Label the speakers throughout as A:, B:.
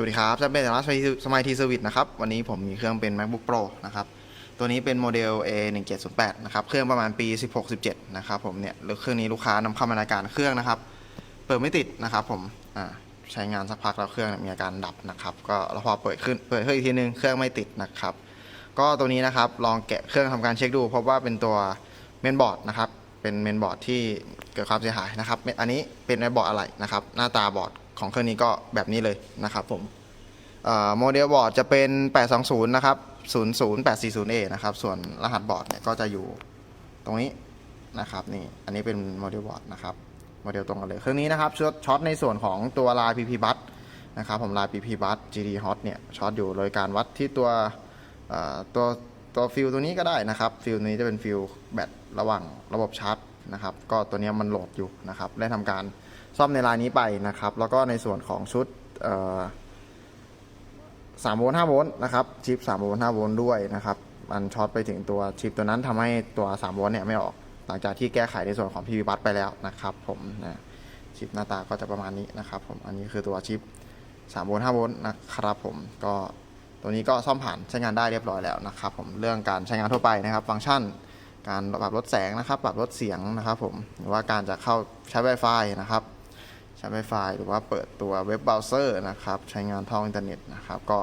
A: สวัสดีครับจะเป็นร้านสมัยทีเซอร์วิสนะครับ วันนี้ผมมีเครื่องเป็น macbook pro นะครับ ตัวนี้เป็นโมเดล a 1 7 0 8นะครับ เครื่องประมาณปี 16 17 นะครับผมเนี่ยเครื่องนี้ลูกค้านำเข้ามาในการเครื่องนะครับ เปิดไม่ติดนะครับผม อ่า ใช้งานสักพักแล้วเครื่องมีอาการดับนะครับ ก็แล้วพอเปิดขึ้น เปิดขึ้นอีกทีนึง เครื่องไม่ติดนะครับ ก็ตัวนี้นะครับ ลองแกะเครื่องทำการเช็คดู พบว่าเป็นตัวเมนบอร์ดนะครับ เป็นเมนบอร์ดที่เกิดความเสียหายนะครับ อันนี้เป็นเมนบอร์ดอะไรนะครับ หน้าตาบอร์ด ของเครื่องนี้ก็แบบนี้เลยนะครับผมโมเดลบอร์ดจะเป็น 820 นะครับ 00840A นะครับ ส่วนรหัสบอร์ดเนี่ยก็จะอยู่ตรงนี้นะครับนี่อันนี้เป็นโมเดลบอร์ดนะครับโมเดลตรงกันเลย เครื่องนี้นะครับช็อตช็อตในส่วนของตัวลาย PP Bus นะครับผมลาย PP Bus GD Hot เนี่ยช็อตอยู่โดยการวัดที่ตัวตัวตัวฟิลตัวนี้ก็ได้นะครับฟิลนี้จะเป็นฟิลแบตระหว่างระบบชาร์จนะครับก็ตัวนี้มันโหลดอยู่นะครับได้ทำการ ซ่อมในลายนี้ไปนะครับ แล้วก็ในส่วนของชุดเอ่อ3โวลต์5โวลต์นะครับชิป3โวลต์5โวลต์ด้วยนะครับมันช็อตไปถึงตัวชิปตัวนั้นทำให้ตัว3โวลต์เนี่ยไม่ออก หลังจากที่แก้ไขในส่วนของ PV บัตไปแล้วนะครับ ผมนะชิปหน้าตาก็จะประมาณนี้นะครับผมอันนี้คือตัวชิป3โวลต์5โวลต์นะครับผมก็ตัวนี้ก็ซ่อมผ่านใช้งานได้เรียบร้อยแล้วนะครับ ผมเรื่องการใช้งานทั่วไปนะครับ ฟังก์ชันการปรับลดแสงนะครับ ปรับลดเสียงนะครับ ผมหรือว่าการจะเข้าใช้ Wi-Fi นะครับ ใช้ Wi-Fi หรือว่าเปิดตัวเว็บเบราว์เซอร์นะครับ ใช้งานท่องอินเทอร์เน็ตนะครับ ก็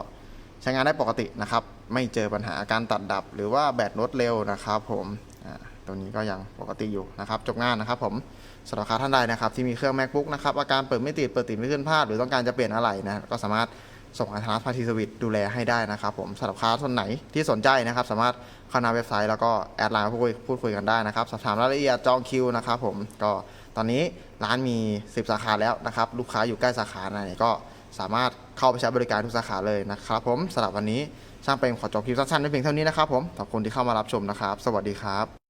A: ใช้งานได้ปกตินะครับ ไม่เจอปัญหาการตัดดับ หรือว่าแบตลดเร็วนะครับ ผมตัวนี้ก็ยังปกติอยู่นะครับ จบงานนะครับ ผมสำหรับลูกค้าท่านใดนะครับ ที่มีเครื่อง macbook นะครับอาการเปิดไม่ติดเปิดติดไม่ขึ้นภาพ หรือต้องการจะเปลี่ยนอะไรนะก็สามารถส่งอัธนาพาทีสวิตดูแลให้ได้นะครับ ผมสำหรับค้าท่านไหนที่สนใจนะครับ สามารถเข้าหน้าเว็บไซต์แล้วก็แอดไลน์พูดคุยพูดคุยกันได้นะครับสอบถามรายละเอียดจองคิวนะครับ ผมก็ ตอนนี้ร้านมี 10 สาขาแล้วนะครับ ลูกค้าอยู่ใกล้สาขาไหนก็สามารถเข้าไปใช้บริการทุกสาขาเลยนะครับ ผมสำหรับวันนี้ช่างเป็นขอจบคลิปสั้นๆไว้เพียงเท่านี้นะครับผมขอบคุณที่เข้ามารับชมนะครับ สวัสดีครับ